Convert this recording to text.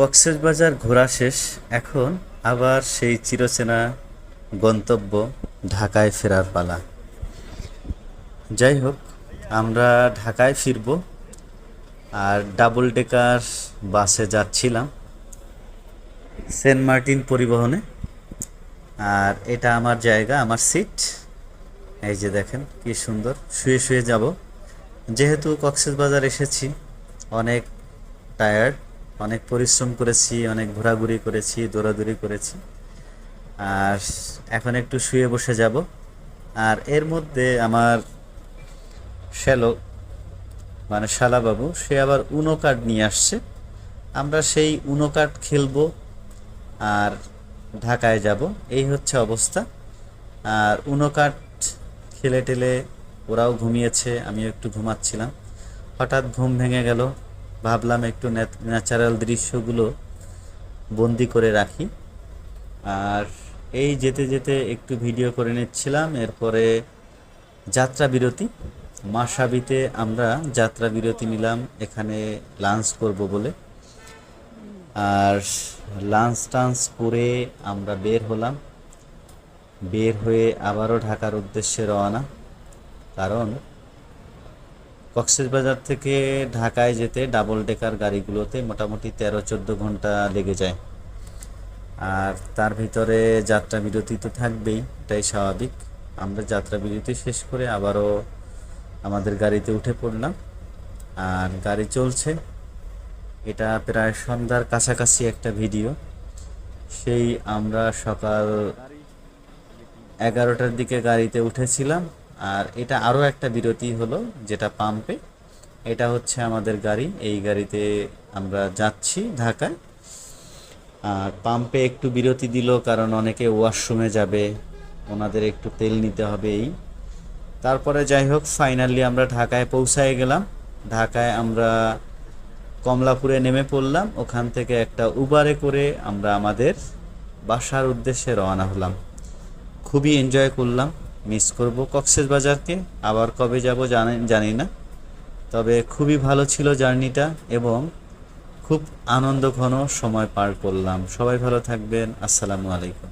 কক্সেস বাজার ঘোরা শেষ, এখন আবার সেই চিরচেনা গন্তব্য ঢাকায় ফেরার পালা। যাই হোক আমরা ঢাকায় ফিরব আর ডাবল ডেকার বাসে যাচ্ছিলাম সেন্ট মার্টিন পরিবহনে। আর এটা আমার জায়গা, আমার সিট। এই যে দেখেন, কি সুন্দর। শুয়ে শুয়ে যাব। যেহেতু কক্সেস বাজার এসেছি, অনেক টায়ার্ড অনেক পরিশ্রম করেছি, অনেক ঘোরাঘুরি করেছি, দৌড়াদৌড়ি করেছি। আর এখন একটু শুয়ে বসে যাব। আর এর মধ্যে আমার শ্যালো মানে শালাবাবু, সে আবার উনো কার্ড নিয়ে আসছে। আমরা সেই উনো কার্ড খেলব আর ঢাকায় যাব। এই হচ্ছে অবস্থা। আর উনো কার্ড খেলে টেলে ওরাও ঘুমিয়েছে, আমিও একটু ঘুমাচ্ছিলাম। হঠাৎ ঘুম ভেঙে গেল। ভাবলাম একটু ন্যাচারাল দৃশ্যগুলো বন্দি করে রাখি। আর এই যেতে যেতে একটু ভিডিও করে নিচ্ছিলাম। এরপরে যাত্রা বিরতি। মাসাবিতে আমরা যাত্রা বিরতি নিলাম। এখানে লাঞ্চ করব বলে। আর লাঞ্চ টাঞ্চ করে আমরা বের হলাম। বের হয়ে আবারও ঢাকার উদ্দেশ্যে রওনা। কারণ কক্সবাজার থেকে ঢাকায় যেতে ডাবল ডেকার গাড়িগুলোতে মোটামুটি তেরো, চোদ্দ ঘণ্টা লেগে যায়। আর তার ভিতরে যাত্রা বিরতি তো থাকবেই, এটাই স্বাভাবিক। আমরা যাত্রা বিরতি শেষ করে আবারও আমাদের গাড়িতে উঠে পড়লাম। আর গাড়ি চলছে। এটা প্রায় সন্ধ্যার কাছাকাছি একটা ভিডিও। সেই আমরা সকাল এগারোটার দিকে গাড়িতে উঠেছিলাম। আর এটা আরও একটা বিরতি হলো, যেটা পাম্পে এটা হচ্ছে আমাদের গাড়ি। এই গাড়িতে আমরা যাচ্ছি ঢাকায়। আর পাম্পে একটু বিরতি দিল, কারণ অনেকে ওয়াশরুমে যাবে। ওনাদের একটু তেল নিতে হবে এই। তারপরে যাই হোক ফাইনালি আমরা ঢাকায় পৌঁছায় গেলাম। ঢাকায় আমরা কমলাপুরে নেমে পড়লাম। ওখান থেকে একটা উবারে করে আমরা আমাদের বাসার উদ্দেশ্যে রওনা হলাম। খুবই এনজয় করলাম। মিস করব কক্সেস বাজারকে। আবার কবে যাব জানি না। তবে খুবই ভালো ছিল জার্নিটা এবং খুব আনন্দঘন সময় পার করলাম। সবাই ভালো থাকবেন। আসসালামু আলাইকুম।